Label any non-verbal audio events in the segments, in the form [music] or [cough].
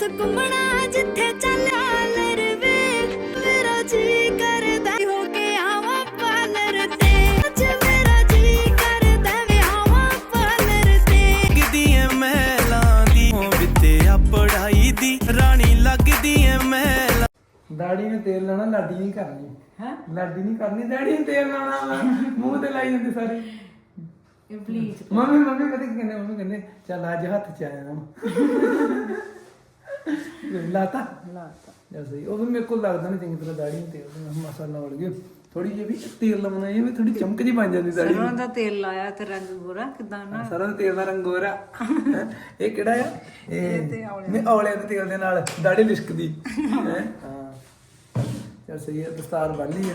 ਬਸ ਘੁੰਮਣਾ ਜਿੱਥੇ ਚੱਲਿਆ ਲਰਵੇ ਮੇਰਾ ਜੀ ਕਰਦਾ ਹੋ ਕੇ ਆਵਾਂ ਪਾਲਰ ਤੇ। ਅੱਜ ਮੇਰਾ ਜੀ ਕਰਦਾ ਵੇ ਆਵਾਂ ਪਾਲਰ ਤੇ। ਲੱਗਦੀ ਐ ਮਹਿਲਾਂ ਦੀ ਉਹ ਵਿਦਿਆ ਪੜਾਈ ਦੀ। ਰਾਣੀ ਲੱਗਦੀ ਐ ਮਹਿਲਾਂ। ਦਾੜੀ ਨੇ ਤੇਲ ਲਾਣਾ ਲਾਡੀ ਨਹੀਂ ਕਰਨੀ। ਹੈ? ਲਾਡੀ ਨਹੀਂ ਕਰਨੀ ਦਾੜੀ ਨੇ ਤੇਲ ਲਾਣਾ। ਮੂੰਹ ਤੇ ਲਾਈ ਜਾਂਦੇ ਸਾਰੇ। ਇਹ ਬਲੀਚ ਮੰਮੀ ਮੰਮੀ ਪਤਾ ਕੀ ਕਹਿੰਦੇ ਮੰਮੀ ਕਹਿੰਦੇ ਚੱਲ ਅੱਜ ਹੱਥ ਚ ਆਇਆ ਨਾ ਲਾਤਾ। ਲਾਤਾ। ਜਾਂ ਸਹੀ। ਉਹ ਵੀ ਮੇਰੇ ਕੋਲ ਲੱਗਦਾ ਨਹੀਂ ਚੰਗੀ ਤਰ੍ਹਾਂ ਦਾੜੀ ਮੈਂ ਕਿਹਾ ਮਸਾਲਾ ਵੜ ਗਿਆ ਥੋੜੀ ਜਿਹੀ ਵੀ ਤੇਲ ਲਾਉਣਾ ਇਹ ਵੀ ਥੋੜੀ ਚਮਕ ਜੀ ਬਣ ਜਾਂਦੀ ਦਾੜੀ ਸਰੋਂ ਦਾ ਤੇਲ ਲਾਇਆ ਤੇ ਰੰਗ ਗੋਰਾ ਕਿਦਾਂ ਨਾ। ਸਾਰਾ ਦਾ ਤੇਲ ਦਾ ਰੰਗ ਗੋਰਾ? ਇਹ ਕਿਹੜਾ ਆ? ਇਹ ਨਹੀਂ ਔਲੇ ਦੇ ਤੇਲ ਦੇ ਨਾਲ ਦਾੜੀ ਲਿਸ਼ਕਦੀ। ਹੈ। ਹਾਂ? ਚਲ ਸਹੀ ਹੈ ਦਸਤਾਰ ਬੰਨ ਲਈ ਹੈ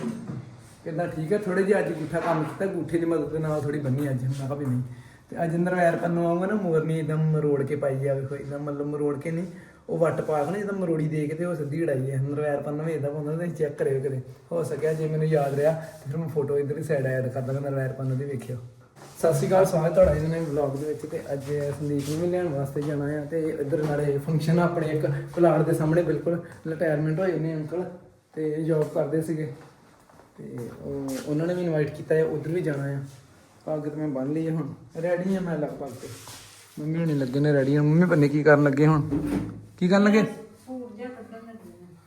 ਕਿੰਨਾ ਠੀਕ ਹੈ ਥੋੜੇ ਜਿਹਾ ਅੱਜ ਗੁੱਠਾ ਕੰਮ ਕੀਤਾ ਗੁੱਠੇ ਦੀ ਮਦਦ ਦੇ ਨਾਲ ਥੋੜੀ ਬੰਨੀ ਅੱਜ। ਮੈਂ ਕਿਹਾ ਵੀ ਨਹੀਂ। ਤੇ ਅੱਜ ਅੰਦਰ ਵੈਰ ਪੰਨੂ ਆਉਂਗਾ ਨਾ ਮੋਰਨੀ ਇਦਾਂ ਮਰੋੜ ਕੇ ਪਾਈ ਜਾਵੇ ਕੋਈ ਇਦਾਂ ਮਤਲਬ ਮਰੋੜ ਕੇ ਨਹੀਂ। ਉਹ ਵੱਟ ਪਾ ਕੇ ਨਾ ਜਿੱਦਾਂ ਮਰੋੜੀ ਦੇ ਕੇ ਤੇ ਉਹ ਸਿੱਧੀ ਉਡਾਈ ਹੈ ਨਰਵੈਰ ਵੈਰ ਪੰਨੂ ਵੀ ਇਦਾਂ ਪਾਉਂਦਾ ਤੇ ਚੈੱਕ ਕਰਿਓ ਕਦੇ ਹੋ ਸਕਿਆ ਜੇ ਮੈਨੂੰ ਯਾਦ ਰਿਹਾ, ਤੇ ਫਿਰ ਮੈਂ ਫੋਟੋ ਇਧਰ ਹੀ ਸਾਈਡ ਐਡ ਕਰ ਦਾਂਗਾ ਨਰਵੈਰ ਪੰਨੂ ਦੀ ਵੇਖਿਓ। ਸਤਿ ਸ਼੍ਰੀ ਅਕਾਲ ਸਵਾਗਤ ਤੁਹਾਡਾ ਇਸ ਨਵੇਂ ਵਲੌਗ ਦੇ ਵਿੱਚ ਤੇ ਅੱਜ ਸੰਦੀਪ ਨੂੰ ਵੀ ਲੈਣ ਵਾਸਤੇ ਜਾਣਾ ਆ, ਤੇ ਇੱਧਰ ਨਾਲੇ ਫੰਕਸ਼ਨ ਆਪਣੇ ਇੱਕ ਕੁਲਾੜ ਦੇ ਸਾਹਮਣੇ ਬਿਲਕੁਲ ਰਿਟਾਇਰਮੈਂਟ ਹੋਏ ਨੇ ਅੰਕਲ, ਤੇ ਜੌਬ ਕਰਦੇ ਸੀਗੇ। ਤੇ ਉਹਨਾਂ ਨੇ ਵੀ ਇਨਵਾਈਟ ਕੀਤਾ ਆ, ਉਧਰ ਵੀ ਜਾਣਾ ਆ। ਪੱਗ ਤੇ ਮੈਂ ਬੰਨ ਲਈ ਹੈ ਹੁਣ। ਰੈਡੀ ਆ ਮੈਂ ਲਗਭਗ ਤੇ। ਮੰਮੀ ਹੁਣੇ ਲੱਗੇ ਨੇ ਰੈਡੀ ਮੰਮੀ ਬੰਨੇ ਕੀ ਕਰਨ ਲੱਗੇ ਹੁਣ? ਕੀ ਕਰਨ ਲੱਗੇ?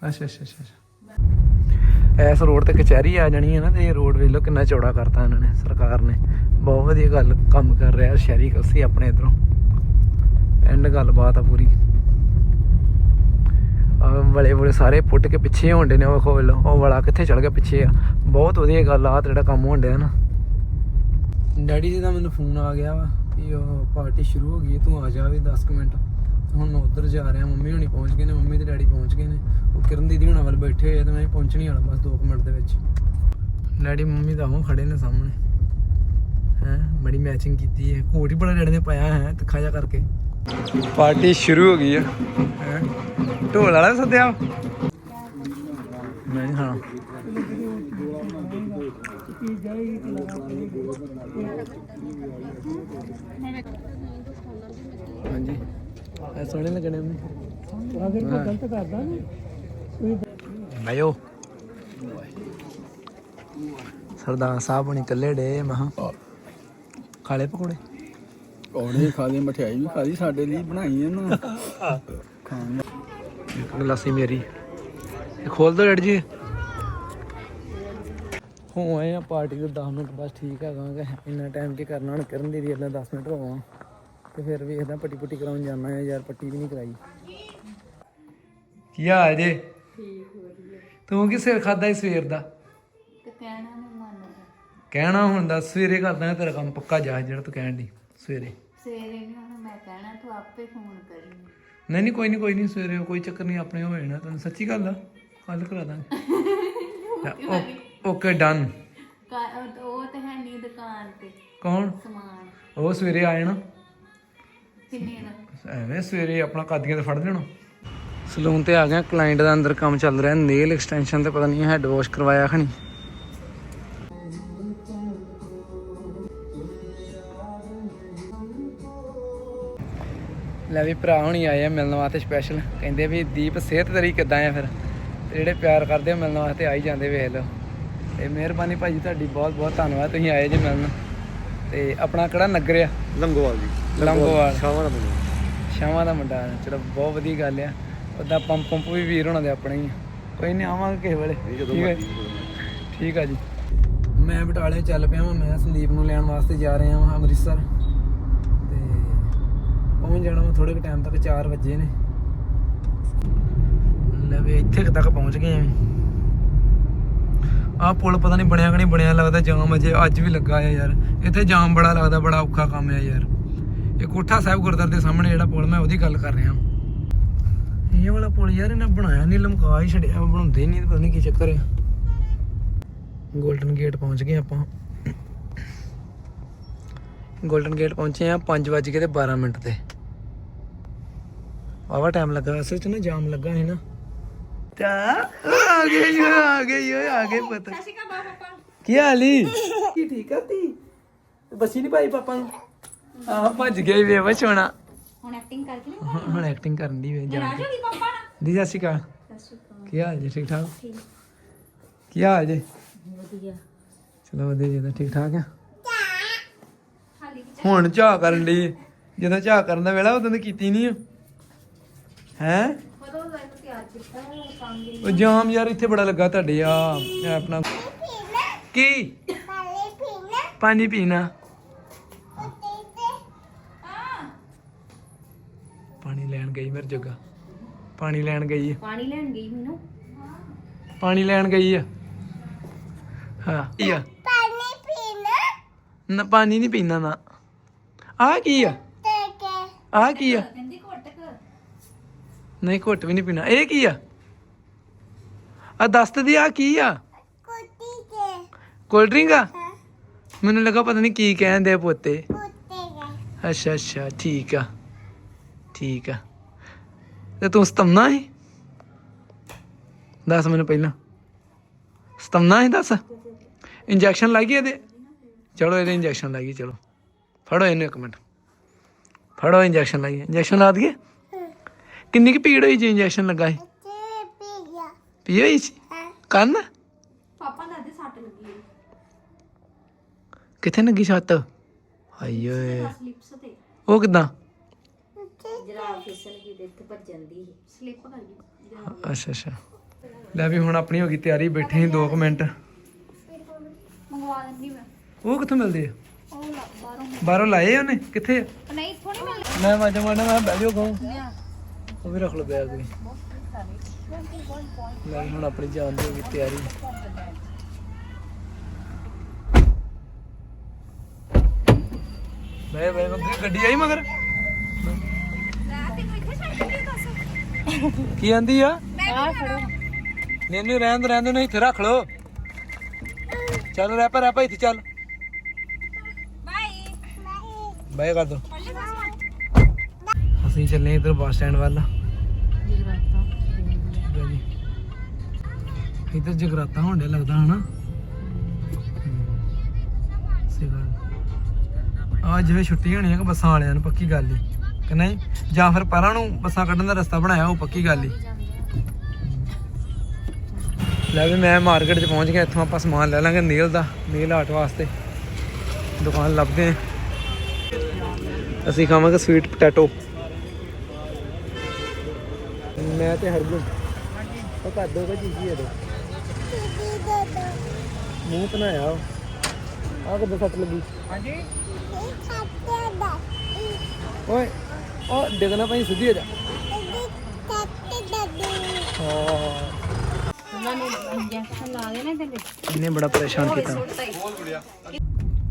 ਅੱਛਾ ਅੱਛਾ ਅੱਛਾ ਅੱਛਾ। ਇਸ ਰੋਡ ਤੇ ਕਚਹਿਰੀ ਆ ਜਾਣੀ ਹੈ ਨਾ ਤੇ ਇਹ ਰੋਡ ਵੇਖ ਲਓ ਕਿੰਨਾ ਚੌੜਾ ਕਰਤਾ ਇਹਨਾਂ ਨੇ ਸਰਕਾਰ ਨੇ। ਬਹੁਤ ਵਧੀਆ ਗੱਲ ਕੰਮ ਕਰ ਰਿਹਾ ਸ਼ਹਿਰੀ ਕਲਸੀ ਆਪਣੇ ਇਧਰੋਂ। ਐਂਡ ਗੱਲਬਾਤ ਆ ਪੂਰੀ। ਆ ਵਲੇ ਵਲੇ ਸਾਰੇ ਪੁੱਟ ਕੇ ਪਿੱਛੇ ਹੋਣਦੇ ਨੇ ਉਹ ਖੋਲ ਉਹ ਵਾਲਾ ਕਿੱਥੇ ਚੜ ਗਿਆ ਪਿੱਛੇ ਆ। ਬਹੁਤ ਵਧੀਆ ਗੱਲ ਆ ਜਿਹੜਾ ਕੰਮ ਹੋਣ ਡਿਆ ਨਾ। ਡੈਡੀ ਜੀ ਦਾ ਮੈਨੂੰ ਫੋਨ ਆ ਗਿਆ ਵਾ ਵੀ ਉਹ ਪਾਰਟੀ ਸ਼ੁਰੂ ਹੋ ਗਈ ਹੈ, ਤੂੰ ਆ ਜਾ ਵੀ 10 ਕੁ ਮਿੰਟ। ਹੁਣ ਮੈਂ ਉੱਧਰ ਜਾ ਰਿਹਾ ਮੰਮੀ ਹੁਣੀ ਪਹੁੰਚ ਗਏ ਨੇ ਮੰਮੀ ਤੇ ਡੈਡੀ ਪਹੁੰਚ ਗਏ ਨੇ। ਉਹ ਕਿਰਨ ਦੀਦੀ ਹੁਣਾਂ ਵੱਲ ਬੈਠੇ ਹੋਏ ਆ ਤੇ ਮੈਂ ਪਹੁੰਚਣੀ ਵਾਲਾ ਬਸ 2 ਮਿੰਟ ਦੇ ਵਿੱਚ। ਡੈਡੀ ਮੰਮੀ ਤਾਂ ਉਹ ਖੜੇ ਨੇ ਸਾਹਮਣੇ। ਹੈ ਬੜੀ ਮੈਚਿੰਗ ਕੀਤੀ ਹੈ ਕੋਟ ਹੀ ਬੜਾ ਡੈਡੀ ਨੇ ਪਾਇਆ ਹੈ ਤਿੱਖਾ ਜਾ ਕਰਕੇ। ਪਾਰਟੀ ਸ਼ੁਰੂ ਹੋ ਗਈ ਹੈ ਹੈਂ। ਢੋਲ ਵਾਲਾ ਸੱਦਿਆ? ਨਹੀਂ ਹਾਂ। ਹਾਂਜੀ। ਇਹ ਸੋਹਣੇ ਲੱਗਣੇ ਮੰਮੀ ਅਗਰ ਕੋਈ ਗਲਤ ਕਰਦਾ ਭਾਈਓ ਸਰਦਾਰ ਸਾਹਿਬ ਹੁਣੀ ਕੱਲੇ ਡੇ ਮਹਾ ਖਾਲੇ ਪਕੌੜੇ? ਔੜੇ ਖਾ ਲਈ ਮਠਿਆਈ ਵੀ ਖਾ ਲਈ ਸਾਡੇ ਲਈ ਬਣਾਈ ਇਹਨਾਂ ਖਾਣ। ਇੱਕ ਗਲਾਸੀ ਮੇਰੀ। ਇਹ ਖੋਲ ਦੋ ਡੈਡ ਜੀ। ਹੋ ਆਏ ਆ ਪਾਰਟੀ ਦੇ 10 ਮਿੰਟ ਬਸ ਠੀਕ ਹੈਗਾ ਇੰਨਾ ਟਾਈਮ ਕੀ ਕਰਨਾ? ਹੁਣ ਕਰਨ ਦੀ ਅੱਲਾ 10 ਮਿੰਟ ਹੋਵਾਂ ਤੇ ਫਿਰ ਵੇਖਦਾ ਪੱਟੀ ਪੁੱਟੀ ਕਰਾਉਣ ਜਾਣਾ ਹੈ। ਯਾਰ ਪੱਟੀ ਵੀ ਨਹੀਂ ਕਰਾਈ। ਕੀ ਹਾਲ ਜੇ? ਤੂੰ ਕੀ ਸਿਰ ਖਾਦਾ ਸਵੇਰ ਦਾ? ਤੇ ਕਹਿਣਾ ਨਹੀਂ ਮੰਨਦਾ ਕਹਿਣਾ ਹੁੰਦਾ ਸਵੇਰੇ ਕਰਦਾ ਤੇਰਾ ਕੰਮ ਪੱਕਾ ਜਾ ਜਿਹੜਾ ਤੂੰ ਕਹਿਣ ਦੀ ਸਵੇਰੇ। ਸਵੇਰੇ ਨਹੀਂ ਹੁਣ ਮੈਂ ਕਹਿਣਾ ਤੂੰ ਆਪੇ ਫੋਨ ਕਰੀ ਨਹੀਂ ਨਹੀਂ ਕੋਈ ਨਹੀਂ ਕੋਈ ਨਹੀਂ ਸਵੇਰੇ ਕੋਈ ਚੱਕਰ ਨਹੀਂ ਆਪਣੇ ਹੋਏ ਨਾ ਤੈਨੂੰ ਸੱਚੀ ਗੱਲ ਆ ਕੱਲ ਕਰਾ ਦਾਂਗੇ। [laughs] Okay done. ਕਾ- ਉਹ ਤੇ ਹੈ ਨਹੀਂ ਦੁਕਾਨ ਤੇ। ਕੌਣ? ਸਮਾਨ। ਉਹ ਸਵੇਰੇ ਆ ਜਾਣਾ ਕਿੰਨੇ ਦਾ? ਐਵੇਂ ਸਵੇਰੇ ਆਪਣਾ ਕਾਦੀਆਂ ਤੇ ਫੜ ਲੈਣਾ। ਸਲੂਨ ਤੇ ਆ ਗਿਆ ਕਲਾਇੰਟ ਦਾ ਅੰਦਰ ਕੰਮ ਚੱਲ ਰਿਹਾ ਨੇਲ ਐਕਸਟੈਂਸ਼ਨ ਤੇ ਪਤਾ ਨਹੀਂ ਹੈਡ ਵਾਸ਼ ਕਰਵਾਇਆ ਖਣੀ ਲੈ ਵੀ ਭਰਾ ਹੁਣੀ ਆਏ ਆ ਮਿਲਣ ਵਾਸਤੇ ਸਪੈਸ਼ਲ ਕਹਿੰਦੇ ਵੀ ਦੀਪ ਸਿਹਤ ਤੇਰੀ ਕਿੱਦਾਂ ਆ ਫਿਰ? ਜਿਹੜੇ ਪਿਆਰ ਕਰਦੇ ਆ ਮਿਲਣ ਵਾਸਤੇ ਆ ਹੀ ਜਾਂਦੇ ਵੇਖ ਲਓ। ਤੇ ਮਿਹਰਬਾਨੀ ਭਾਜੀ ਤੁਹਾਡੀ ਬਹੁਤ ਬਹੁਤ ਧੰਨਵਾਦ ਤੁਸੀਂ ਆਏ ਜੇ ਮਿਲਣ। ਤੇ ਆਪਣਾ ਕਿਹੜਾ ਨਗਰ ਆ? ਲੰਗੋਵਾਲ ਜੀ। ਲੰਗੋਵਾਲ ਸ਼ਾਮਾਂ ਦਾ ਬੰਦਾ ਸ਼ਾਮਾਂ ਦਾ ਮੁੰਡਾ ਹੈ। ਚਲੋ ਬਹੁਤ ਵਧੀਆ ਗੱਲ ਆ। ਉਦਾਂ ਪੰਪ ਪੰਪ ਵੀ ਵੀਰ ਹੋਣਾ ਦੇ ਆਪਣੇ ਹੀ ਆ। ਕੋਈ ਨਹੀਂ ਆਵਾਂਗੇ ਕਿਸੇ ਵੇਲੇ। ਠੀਕ ਹੈ ਠੀਕ ਆ ਜੀ। ਮੈਂ ਬਟਾਲੇ ਚੱਲ ਪਿਆ ਵਾਂ ਮੈਂ ਸੰਦੀਪ ਨੂੰ ਲੈਣ ਵਾਸਤੇ ਜਾ ਰਿਹਾ ਹਾਂ ਅੰਮ੍ਰਿਤਸਰ। ਤੇ ਪਹੁੰਚ ਜਾਣਾ ਮੈਂ ਥੋੜੇ ਕੁ ਟਾਈਮ ਤੱਕ 4 ਵਜੇ ਨੇ। ਲੈ ਵੀ ਇੱਥੇ ਕੁ ਤੱਕ ਪਹੁੰਚ ਗਏ ਆਂ ਆਹ ਪੁਲ ਪਤਾ ਨਹੀਂ ਬਣਿਆ ਕਿ ਨਹੀਂ ਬਣਿਆ ਲੱਗਦਾ ਜਾਮ ਅਜੇ ਅੱਜ ਵੀ ਲੱਗਾ ਆ ਯਾਰ। ਇੱਥੇ ਜਾਮ ਬੜਾ ਲੱਗਦਾ ਬੜਾ ਔਖਾ ਕੰਮ ਹੈ ਯਾਰ। ਇਹ ਕੋਠਾ ਸਾਹਿਬ ਗੁਰਦੁਆਰੇ ਦੇ ਸਾਹਮਣੇ ਜਿਹੜਾ ਪੁਲ ਮੈਂ ਉਹਦੀ ਗੱਲ ਕਰ ਰਿਹਾ ਇਹ ਵਾਲਾ ਪੁਲ ਯਾਰ ਇਹਨਾਂ ਬਣਾਇਆ ਨਹੀਂ ਲਮਕਾ ਹੀ ਛੜਿਆ ਬਣਾਉਂਦੇ ਨਹੀਂ ਪਤਾ ਨਹੀਂ ਕੀ ਚੱਕਰ ਹੈ 골ਡਨ ਗੇਟ ਪਹੁੰਚ ਗਏ ਆਪਾਂ। 골ਡਨ ਗੇਟ ਪਹੁੰਚੇ ਆ 5 ਵਜੇ ਕੇ ਤੇ 12 ਮਿੰਟ ਤੇ। ਵਾਵਾ ਟਾਈਮ ਲੱਗਾ ਅਸਲ ਚ ਨਾ ਜਾਮ ਲੱਗਾ ਹੈ ਨਾ। ਤਾ ਆ ਗਏ ਯੋ ਆ ਗਏ ਯੋ ਆ ਗਏ ਪਤਾ। ਕੀ ਹਾਲੀ ਕੀ ਠੀਕ ਆ ਤੀ ਬੱਸੀ ਨਹੀਂ ਪਾਈ ਪਾਪਾ ਨੂੰ? ਆਹ ਭੱਜ ਗਿਆ ਵੇ ਵਛੋਣਾ ਹੁਣ ਐਕਟਿੰਗ ਕਰਕੇ ਨਾ ਹੁਣ- ਹੁਣ ਐਕਟਿੰਗ ਕਰਨ ਦੀ ਵੇ ਜਾਣ ਰਾਜੋ ਦੀ ਪਾਪਾ ਨਾ ਦੀ ਸਤਿ ਸ਼੍ਰੀ ਅਕਾਲ। ਕੀ ਹਾਲ ਜੀ ਠੀਕ ਠਾਕ? ਕੀ ਹਾਲ ਜੀ? ਵਧੀਆ। ਚਲੋ ਵਧੀਆ ਜੀ ਤਾਂ ਠੀਕ ਠਾਕ ਆ। ਹੁਣ ਝਾਅ ਕਰਨ ਦੀ ਜਦੋਂ ਝਾਅ ਕਰਨ ਦਾ ਵੇਲਾ ਉਦੋਂ ਤਾਂ ਕੀਤੀ ਨਹੀਂ ਹੈ? ਉਹ ਜਾਮ ਯਾਰ ਇੱਥੇ ਬੜਾ ਲੱਗਾ ਤੁਹਾਡੇ ਆ। ਇਹ ਆਪਣਾ ਕੀ? ਪਾਣੀ ਪੀਣਾ। ਪਾਣੀ ਲੈਣ ਗਈ ਮੇਰੇ ਜੋਗਾ ਪਾਣੀ ਲੈਣ ਗਈ ਆ। ਪਾਣੀ ਲੈਣ ਗਈ ਮੈਨੂੰ? ਪਾਣੀ ਲੈਣ ਗਈ ਆ। ਹਾਂ। ਕੀ ਆ? ਨਾ ਪਾਣੀ ਨਹੀਂ ਪੀਣਾ ਨਾ। ਆ ਕੀ ਆ? ਆ ਕੀ ਆ? ਕਹਿੰਦੀ ਨਹੀਂ ਘੁੱਟ ਵੀ ਨਹੀਂ ਪੀਣਾ। ਇਹ ਕੀ ਆ? ਆ ਦੱਸ ਤੇ ਦੀ ਆ ਕੀ ਆ? ਕੋਲਡ ਡਰਿੰਕ ਆ? ਮੈਨੂੰ ਲੱਗਾ ਪਤਾ ਨਹੀਂ ਕੀ ਕਹਿੰਦੇ ਆ ਪੋਤੇ। ਅੱਛਾ ਅੱਛਾ ਠੀਕ ਆ। ਠੀਕ ਆ। ਤੇ ਤੂੰ ਸਤਮਨਾ ਹੈ ਦੱਸ ਮੈਨੂੰ ਪਹਿਲਾਂ। ਸਤਮਨਾ ਹੈ ਦੱਸ? ਇੰਜੈਕਸ਼ਨ ਲੱਗੀ ਇਹਦੇ? ਚਲੋ ਇਹਦੇ ਇੰਜੈਕਸ਼ਨ ਲੱਗੀ ਚਲੋ। ਫੜੋ ਇਹਨੂੰ ਇੱਕ ਮਿੰਟ। ਫੜੋ ਇੰਜੈਕਸ਼ਨ ਲੱਗੀ। ਇੰਜੈਕਸ਼ਨ ਲਾ ਦਈਏ? ਕਿੰਨੀ ਕੁ ਭੀੜ ਹੋਈ ਜੀ ਇੰਜੈਕਸ਼ਨ ਲੱਗਾ ਸੀ? ਪੀ ਹੋਈ ਸੀ? ਕੰਨ? ਪਾਪਾ ਦਾ ਦੇ ਸੱਟ ਲੱਗੀ ਕਿੱਥੇ ਲੱਗੀ ਛੱਤ ਹਾਈ ਓਏ। ਉਹ ਕਿਦਾਂ? ਜਰਾ ਫਿਸਲ ਗਈ ਦੇ ਇੱਥੇ ਭੱਜ ਜਾਂਦੀ ਸਲਿਪ ਕਰ ਗਈ। ਜਰਾ ਅੱਛਾ ਅੱਛਾ। ਲੈ ਵੀ ਹੁਣ ਆਪਣੀ ਹੋ ਗਈ ਤਿਆਰੀ ਬੈਠੇ ਸੀ 2 ਮਿੰਟ। ਮੰਗਵਾ ਦਿੰਦੀ ਮੈਂ। ਉਹ ਕਿੱਥੋਂ ਮਿਲਦੇ ਆ? ਉਹ ਲਾ ਬਾਹਰੋਂ ਬਾਹਰੋਂ ਲਾਏ ਉਹਨੇ? ਕਿੱਥੇ ਆ? ਨਹੀਂ ਮੈਂ ਮਾਜਾ ਮਾਣਾ ਮੈਂ ਬਹਿ ਜਾਓ ਕਹੂੰ ਉਹ ਵੀ ਰੱਖ ਲਓ ਬੈਗ ਵੀ। ਲੈ ਵੀ ਹੁਣ ਆਪਣੀ ਜਾਨ ਦੀ ਹੋ ਗਈ ਤਿਆਰੀ। ਬੈ ਬੈ ਗੱਡੀ ਆਈ ਮਗਰ। ਕੀ ਆਂਦੀ ਆ? ਆ ਖੜੋ ਰਹਿਣ ਦੋ ਰਹਿਣ ਦੋ ਨਹੀਂ ਇੱਥੇ ਰੱਖ ਲੋ ਚੱਲ ਰਹਿ ਪਾ ਇੱਥੇ ਚੱਲ। ਬਾਈ ਬਾਏ ਕਰ ਦੋ। ਅਸੀਂ ਚੱਲੇ ਇਧਰ ਬੱਸ ਸਟੈਂਡ ਵੱਲ। ਠੀਕ ਹੈ ਜੀ ਇਧਰ ਜਗਰਾਤਾ ਹੋਣ ਡਿਆ ਲੱਗਦਾ ਹਨਾ? ਸਹੀ ਗੱਲ। ਆ ਜਿਵੇਂ ਛੁੱਟੀ ਹੋਣੀ ਹੈ ਕਿ ਬੱਸਾਂ ਵਾਲਿਆਂ ਨੂੰ ਪੱਕੀ ਗੱਲ ਹੀ ਕਿ ਨਹੀਂ ਜਾਂ ਫਿਰ ਪਰਾਂ ਨੂੰ ਬੱਸਾਂ ਕੱਢਣ ਦਾ ਰਸਤਾ ਬਣਾਇਆ ਉਹ ਪੱਕੀ ਗੱਲ ਹੀ ਲੈ ਵੀ ਮੈਂ ਮਾਰਕੀਟ 'ਚ ਪਹੁੰਚ ਗਿਆ ਇੱਥੋਂ ਆਪਾਂ ਸਮਾਨ ਲੈ ਲਾਂਗੇ ਨੀਲ ਦਾ ਨੀਲ ਆਰਟ ਵਾਸਤੇ। ਦੁਕਾਨ ਲੱਭਦੇ ਅਸੀਂ ਖਾਵਾਂਗੇ ਸਵੀਟ ਪੋਟੈਟੋ ਮੈਂ ਤੇ ਹਰਗੁਣ। ਉਹ ਕਰ ਦੋਗਾ ਚੀਜ਼ੀ ਇਹਦੇ ਮੂੰਹ ਬਣਾਇਆ ਆ ਕਿੱਦਾਂ ਸੱਟ ਲੱਗੀ? ਹਾਂਜੀ। ਓਏ। ਉਹ ਡਿੱਗਣਾ ਪਈ ਸਿੱਧੀ ਹੋ ਜਾ। ਹਾਂ ਉਹਨਾਂ ਨੇ ਇੰਜੈਕਸ਼ਨ ਲਾ ਦੇਣਾ ਤੇਰੇ ਇਹਨੇ ਬੜਾ ਪਰੇਸ਼ਾਨ ਕੀਤਾ।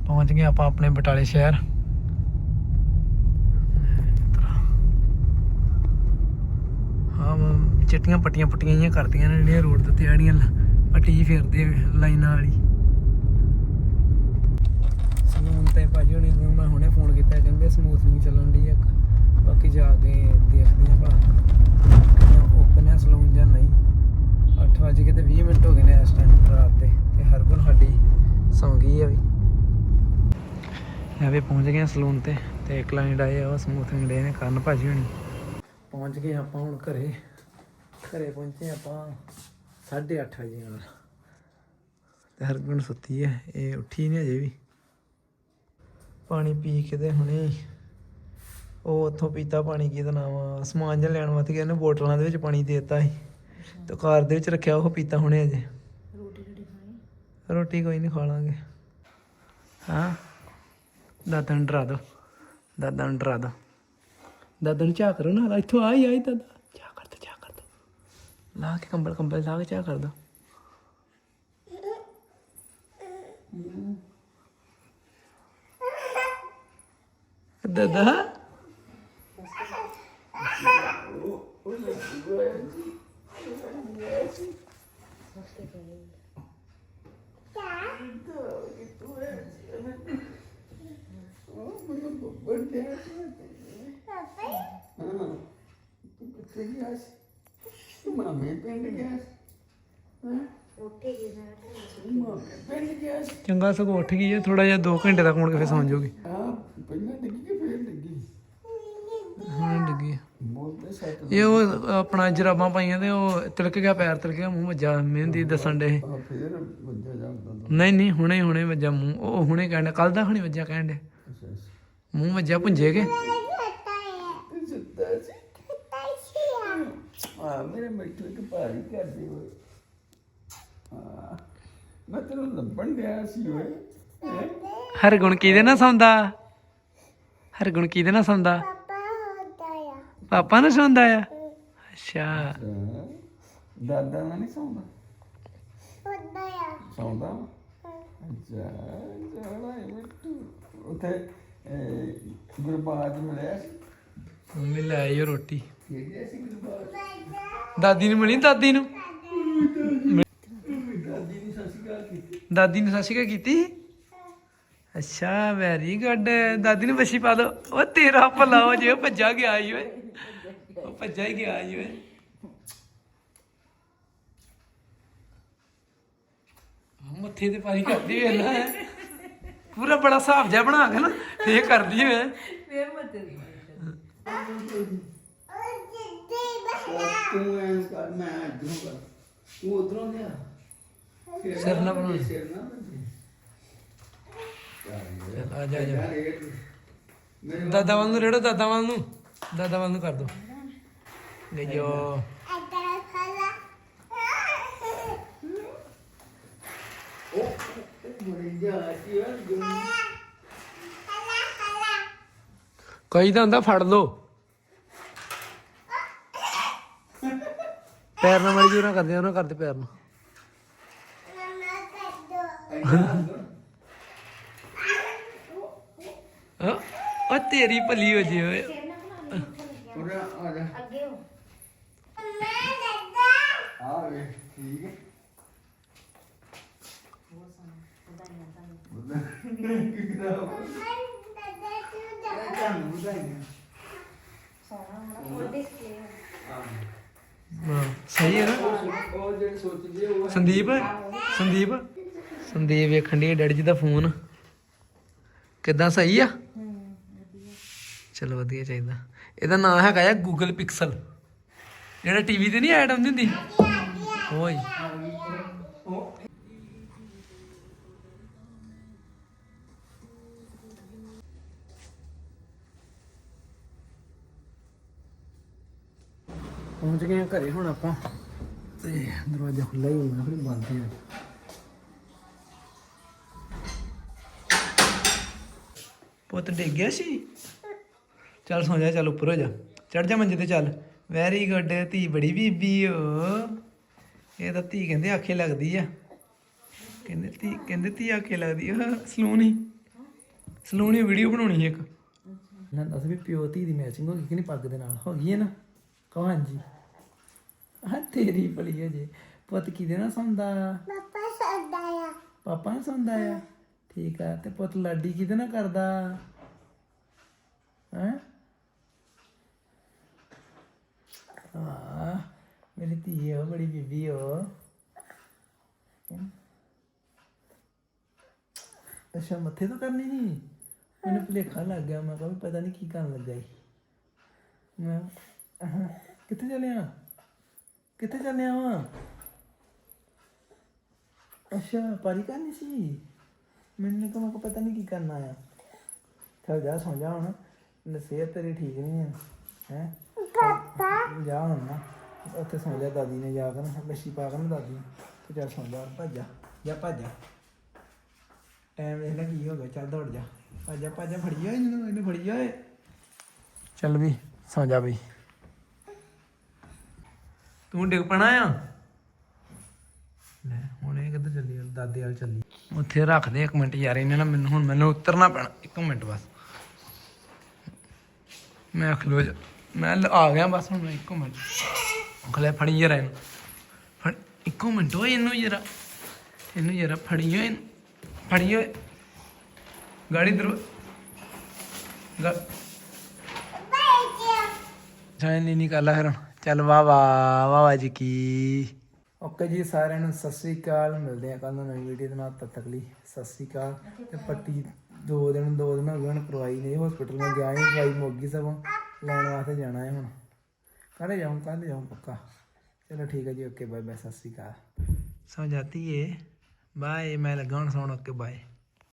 ਪਹੁੰਚ ਗਏ ਆਪਾਂ ਆਪਣੇ ਬਟਾਲੇ ਸ਼ਹਿਰ। ਹਾਂ ਚਿੱਟੀਆਂ ਪੱਟੀਆਂ ਪੱਟੀਆਂ ਜਿਹੀਆਂ ਕਰਦੀਆਂ ਨੇ, ਜਿਹੜੀਆਂ ਰੋਡ ਦੇ ਉੱਤੇ ਆੜੀਆਂ ਪੱਟੀ ਫੇਰਦੇ ਆ ਲਾਈਨਾਂ ਵਾਲੀ। ਸਲੂਨ ਤੇ ਭਾਜੀ ਹੁਣੀ ਨੂੰ ਮੈਂ ਹੁਣੇ ਫੋਨ ਕੀਤਾ, ਕਹਿੰਦੇ ਸਮੂਥਿੰਗ ਚੱਲਣ ਦੀ ਇੱਕ। ਬਾਕੀ ਜਾ ਕੇ ਦੇਖਦੇ ਹਾਂ ਭਲਾ। ਓਪਨ ਹੈ ਸਲੂਨ ਜਾਂ ਨਹੀਂ। 8 ਵਜੇ ਕੇ ਤੇ 20 ਮਿੰਟ ਹੋ ਗਏ ਨੇ ਇਸ ਟਾਈਮ ਰਾਤ ਦੇ, ਤੇ ਹਰਗੁਣ ਸਾਡੀ ਸੌਂ ਗਈ ਆ ਵੀ। ਲੈ ਪਹੁੰਚ ਗਏ ਸਲੂਨ ਤੇ ਤੇ ਕਲਾਇੰਟ ਆਏ ਆ, ਉਹ ਸਮੂਥਿੰਗ ਡੇ ਨੇ, ਕਰਨ ਭਾਜੀ ਹੁਣੀ। ਪਹੁੰਚ ਗਏ ਆਪਾਂ ਹੁਣ ਘਰੇ। ਘਰੇ ਪਹੁੰਚੇ ਆਪਾਂ 8:30 ਵਜੇ ਨਾਲ। ਤੇ ਹਰਗੁਣ ਸੁੱਤੀ ਹੈ ਇਹ ਉੱਠੀ ਨਹੀਂ ਅਜੇ ਵੀ। ਪਾਣੀ ਪੀ ਕੇ ਤੇ ਹੁਣੇ ਉਹ ਉੱਥੋਂ ਪੀਤਾ ਪਾਣੀ ਕੀ ਦਾ ਨਾਮ ਆ ਸਮਾਨ ਜਿਹਾ ਲੈਣ ਵਾਸਤੇ ਗਿਆ ਉਹਨੇ ਬੋਤਲਾਂ ਦੇ ਵਿੱਚ ਪਾਣੀ ਦੇ ਦਿੱਤਾ ਸੀ। ਤੇ ਕਾਰ ਦੇ ਵਿੱਚ ਰੱਖਿਆ ਉਹ ਪੀਤਾ ਹੁਣੇ ਅਜੇ। ਰੋਟੀ ਰੋਟੀ ਖਾਣੀ? ਰੋਟੀ ਕੋਈ ਨਹੀਂ ਖਾ ਲਾਂਗੇ। ਹਾਂ? ਦਾਦਾ ਨੂੰ ਡਰਾ ਦੋ। ਦਾਦਾ ਨੂੰ ਡਰਾ ਦੋ। ਦਾਦਾ ਨੂੰ ਚਾਹ ਕਰੋ ਨਾ ਇੱਥੋਂ ਆਈ ਆਈ ਦਾਦਾ। ਚਾਹ ਕਰ ਦੋ ਚਾਹ ਕਰ ਦੋ। ਲਾ ਕੇ ਕੰਬਲ ਕੰਬਲ ਲਾ ਕੇ ਚਾਹ ਕਰ ਦੋ। ਦਾਦਾ? ਚੰਗਾ ਸਗੋਂ ਉੱਠ ਗਈ ਹੈ ਥੋੜਾ ਜਿਹਾ 2 ਘੰਟੇ ਤੱਕ ਮੁੜ ਕੇ ਫਿਰ ਸੌਂ ਜਾਊਗੀ ਇਹ ਉਹ ਆਪਣਾ ਜਰਾਬਾਂ ਪਾਈਆਂ ਤੇ ਉਹ ਤਿਲਕ ਗਿਆ ਪੈਰ ਤਿਲਕ ਗਿਆ ਮੂੰਹ ਵੱਜਾ ਮਹਿੰਦੀ ਦੱਸਣ ਦੇ ਫੇਰ ਜਾਂਦਾ ਨਹੀਂ ਨਹੀਂ ਹੁਣੇ ਹੁਣੇ ਵੱਜਾ ਮੂੰਹ। ਉਹ ਹੁਣੇ ਕਹਿੰਦਾ ਕੱਲ ਦਾ ਹੁਣੇ ਵੱਜਾ ਕਹਿੰਦੇ ਅੱਛਾ ਮੂੰਹ ਵੱਜਾ ਪੁੰਜੇ ਕੇ। ਜਿੱਦਾਂ ਸੀ। ਆ ਮੇਰੇ ਮਿੱਠੂ ਤੇ ਭਾਰੀ ਕਰਦੇ ਹੋਏ ਆ ਮੈਂ ਤੈਨੂੰ ਲੱਭਣ ਗਿਆ ਸੀ ਓਏ। ਹੈਂ? ਹਰ ਗੁਣ ਕਿਹਦੇ ਨਾਲ ਸੌਂਦਾ? ਹਰ ਗੁਣ ਕਿਹਦੇ ਨਾਲ ਸੌਂਦਾ? ਪਾਪਾ ਨਾਲ ਸੌਂਦਾ ਆ? ਅੱਛਾ। ਦਾਦਾ ਨਾਲ ਨਹੀਂ ਸੌਂਦਾ? ਸੌਂਦਾ ਵਾ? ਅੱਛਾ ਜਾਣਾ ਹੈ ਮਿੱਠੂ ਉੱਥੇ ਗੁਰਬਾਜ ਮਿਲਿਆ ਸੀ? ਮੰਮੀ ਲੈ ਰੋਟੀ। ਕਿਹੜੀ ਸੀ ਗੁਰਬਾਜ? ਦਾਦੀ ਨੂੰ ਮਿਲੀ ਦਾਦੀ ਨੂੰ? ਦਾਦੀ ਨੇ। ਸਤਿ ਸ਼੍ਰੀ ਅਕਾਲ ਕੀਤੀ। ਦਾਦੀ ਨੇ ਸਾਸਿਕਾ ਕੀਤੀ? ਅੱਛਾ ਵੈਰੀ ਗੁੱਡ ਦਾਦੀ ਨੂੰ ਬੱਸੀ ਪਾ ਦੋ। ਉਹ ਤੇਰਾ ਭਲਾ ਹੋ ਜੇ ਉਹ ਭੱਜਾ ਗਿਆ ਈ ਓਏ। ਉਹ ਭੱਜਾ ਹੀ ਗਿਆ ਈ ਓਏ। ਮੱਥੇ ਤੇ ਪਾਰੀ ਕਰਦੀ ਵੇ ਨਾ। ਪੂਰਾ ਬੜਾ ਹਿਸਾਬ ਜਿਹਾ ਬਣਾ ਕੇ ਨਾ ਫੇਰ ਕਰਦੀ ਵੇ ਤੂੰ ਐਂ ਕਰ ਮੈਂ ਇਧਰੋਂ ਕਰ। ਤੂੰ ਉਧਰੋਂ ਲਿਆ। ਸਿਰ ਨਾ ਬਣਾਉਣਾ। ਸਿਰ ਨਾ ਆ ਜਾ ਆ ਜਾ। ਇਹ ਮੇਰੇ ਦਾਦਾ ਵੱਲ ਨੂੰ ਰੇੜੋ ਦਾਦਾ ਵੱਲ ਨੂੰ। ਦਾਦਾ ਵੱਲ ਨੂੰ ਕਰ ਦੋ। ਲੈ ਜੋ ਬੜੀ ਜਾ ਸੀ ਯਾਰ ਜੋ ਕਈ ਤਾਂ ਹੁੰਦਾ ਫੜ ਲੋ ਪੈਰ ਨਾਲ ਮੜੀ ਜੂਰਾ ਕਰਦੇ ਉਹਨਾਂ ਕਰਦੇ ਪੈਰ ਨੂੰ ਅ ਉਹ ਤੇਰੀ ਭਲੀ ਹੋ ਜੇ ਓਏ। ਪੂਰਾ ਆ ਜਾ ਅੱਗੇ ਹੋ। ਆ ਵੇ ਠੀਕ ਹੈ। ਤੁਹਾਨੂੰ। ਬਧਾਈਆਂ ਹਾਂ। ਸਹੀ ਹੈ ਨਾ? ਉਹ ਜਿਹੜੇ ਸੋਚਦੇ ਉਹ ਸੰਦੀਪ? ਸੰਦੀਪ? ਸੰਦੀਪ ਵੇਖਣ ਦੀ ਡੈਡੀ ਜੀ ਦਾ ਫੋਨ। ਕਿੱਦਾਂ ਸਹੀ ਆ? ਚਲੋ ਵਧੀਆ ਚਾਹੀਦਾ। ਇਹਦਾ ਨਾਮ ਹੈਗਾ ਆ ਗੂਗਲ ਪਿਕਸਲ। ਜਿਹੜਾ ਟੀਵੀ ਤੇ ਨਹੀਂ ਐਡ ਆਉਂਦੀ ਹੁੰਦੀ? ਓਏ। ਪਹੁੰਚ ਗਏ ਆ ਘਰੇ ਹੁਣ ਆਪਾਂ। ਤੇ ਦਰਵਾਜ਼ਾ ਖੁੱਲਾ ਹੀ ਹੋਣਾ ਫਿਰ ਬੰਦ ਹੀ ਆ। ਪੁੱਤ ਡਿੱਗ ਗਿਆ ਸੀ? ਚੱਲ ਸੌ ਜਾ ਚੱਲ ਉੱਪਰ ਹੋ ਜਾ। ਚੜ ਜਾ ਮੰਜੇ ਤੇ ਚੱਲ। ਵੈਰੀ ਗੁੱਡ ਧੀ ਬੜੀ ਬੀਬੀ ਓ। ਇਹ ਤਾਂ ਧੀ ਕਹਿੰਦੇ ਆਖੇ ਲੱਗਦੀ ਆ। ਕਹਿੰਦੇ ਧੀ ਕਹਿੰਦੇ ਧੀ ਆਖੇ ਲੱਗਦੀ ਆ। ਸਲੂਨੀ ਸਲੂਨੀ ਵੀਡੀਓ ਬਣਾਉਣੀ ਇੱਕ। ਨਾ ਦੱਸ ਵੀ ਪਿਓ ਧੀ ਦੀ ਮੈਚਿੰਗ ਹੋ ਗਈ ਕਿ ਨਹੀਂ ਪੱਗ ਦੇ ਨਾਲ? ਹੋ ਗਈ ਹੈ ਨਾ? ਕਹੋ ਹਾਂਜੀ ਹਾਂ ਤੇਰੀ ਭਲੀ ਹੈ ਜੇ। ਪੁੱਤ ਕਿਹਦੇ ਨਾਲ ਸੌਂਦਾ? ਪਾਪਾ ਸੌਂਦਾ ਆ। ਪਾਪਾ ਸੌਂਦਾ ਆ? ਠੀਕ ਆ। ਤੇ ਪੁੱਤ ਲਾਡੀ ਕਿਹਦੇ ਨਾਲ ਕਰਦਾ? ਹੈ? ਆ ਮੇਰੀ ਧੀ ਹੋ ਬੜੀ ਬੀਬੀ ਹੋ। ਅੱਛਾ ਮੱਥੇ ਤੋਂ ਕਰਨੀ ਸੀ? ਮੈਨੂੰ ਭੁਲੇਖਾ ਲੱਗ ਗਿਆ ਮੈਂ ਕਿਹਾ ਵੀ ਪਤਾ ਨਹੀਂ ਕੀ ਕਰਨ ਲੱਗਾ ਈ। ਮੈਂ ਅਹਾਂ, ਕਿੱਥੇ ਚੱਲਿਆ ਕਿੱਥੇ ਚੱਲਿਆ ਵਾ? ਅੱਛਾ ਪਾਰੀ ਕਰਨੀ ਸੀ? ਮੈਨੂੰ ਕਮਾ ਕੋ ਪਤਾ ਨਹੀਂ ਕੀ ਕਰਨਾ ਆ ਚੱਲ ਜਾ ਸੌਂ ਜਾ ਹੁਣ। ਨਾ ਸਿਹਤ ਤੇਰੀ ਠੀਕ ਨਹੀਂ ਆ ਹੈ? ਪਾਪਾ। ਜਾ ਹੁਣ ਨਾ। ਉੱਥੇ ਸੌਂ ਜਾ ਦਾਦੀ ਨੇ ਜਾ ਕੇ ਨਾ ਲੱਸੀ ਪਾ ਕੇ ਨਾ ਦਾਦੀ ਨੂੰ। ਤੇ ਚੱਲ ਸੌਂ ਜਾ ਭੱਜ ਜਾ ਜਾ ਭੱਜ ਜਾ। ਟਾਈਮ ਵੇਖ ਲੈ ਕੀ ਹੋ ਗਿਆ ਚੱਲ ਦੌੜ ਜਾ। ਭੱਜ ਭੱਜ ਜਾ ਫੜੀ ਓਏ ਇਹਨੂੰ ਇਹਨੂੰ ਫੜੀ ਓਏ ਚੱਲ ਵੀ ਸੌਂ ਜਾ ਬਈ। ਤੂੰ ਡਿੱਗ ਪਣਾ ਆ? ਲੈ ਹੁਣ ਇਹ ਕਿੱਧਰ ਚੱਲੀ ਯਾਰ ਦਾਦੇ ਵਾਲ ਚੱਲੀ। ਉੱਥੇ ਰੱਖ ਦੇ ਇੱਕ ਮਿੰਟ ਯਾਰ ਇਹਨੇ ਨਾ ਮੈਨੂੰ ਹੁਣ ਮੈਨੂੰ ਉਤਰਨਾ ਪੈਣਾ ਇੱਕ ਮਿੰਟ ਬਸ। ਮੈਂ ਖਲੋ ਜਾ ਮੈਂ ਆ ਗਿਆ ਬਸ ਹੁਣ ਇੱਕ ਮਿੰਟ। ਖਲੇ ਫੜੀ ਜਰਾ ਇਹਨੂੰ। ਫੜ, ਇੱਕੋ ਮਿੰਟ ਓਏ ਇਹਨੂੰ ਜਰਾ। ਇਹਨੂੰ ਜਰਾ ਫੜੀ ਓਏ ਇਹਨੂੰ। ਫੜੀ ਓਏ। ਗਾੜੀ ਦਰ ਗਾ ਜਾਨ ਨਹੀਂ ਨਹੀਂ ਕਰ ਫਿਰ ਚੱਲ ਵਾਹ ਵਾਹ ਵਾਹ ਵਾਹ ਜੀ ਕੀ। ਓਕੇ ਜੀ, ਸਾਰਿਆਂ ਨੂੰ ਸਤਿ ਸ੍ਰੀ ਅਕਾਲ। ਮਿਲਦੇ ਆ ਕੱਲ ਨੂੰ ਨਵੀਂ ਵੀਡੀਓ ਦੇ ਨਾਲ, ਤਦ ਤੱਕ ਲਈ ਸਤਿ ਸ੍ਰੀ ਅਕਾਲ। ਤੇ ਪੱਟੀ ਦੋ ਦਿਨ ਦੋ ਦਿਨ ਹੋ ਗਏ ਹੁਣ ਕਰਵਾਈ ਨਹੀਂ। ਹਸਪੀਟਲ ਮੈਂ ਗਿਆ ਹੀ ਦਵਾਈ ਮੁੱਕ ਗਈ ਸਗੋਂ। ਲੈਣ ਵਾਸਤੇ ਜਾਣਾ ਹੈ ਹੁਣ। ਕੱਲ ਜਾऊं ਕੱਲ ਜਾऊं ਪੱਕਾ। ਚਲੋ ਠੀਕ ਹੈ ਜੀ ਓਕੇ ਬਾਏ ਬਾਏ ਸਤਿ ਸ਼੍ਰੀ ਅਕਾਲ। ਸੌ ਜਾਤੀ ਹੈ ਬਾਏ ਮੈਂ ਲੱਗਾ ਹੁਣ ਸੌਣ ਓਕੇ ਬਾਏ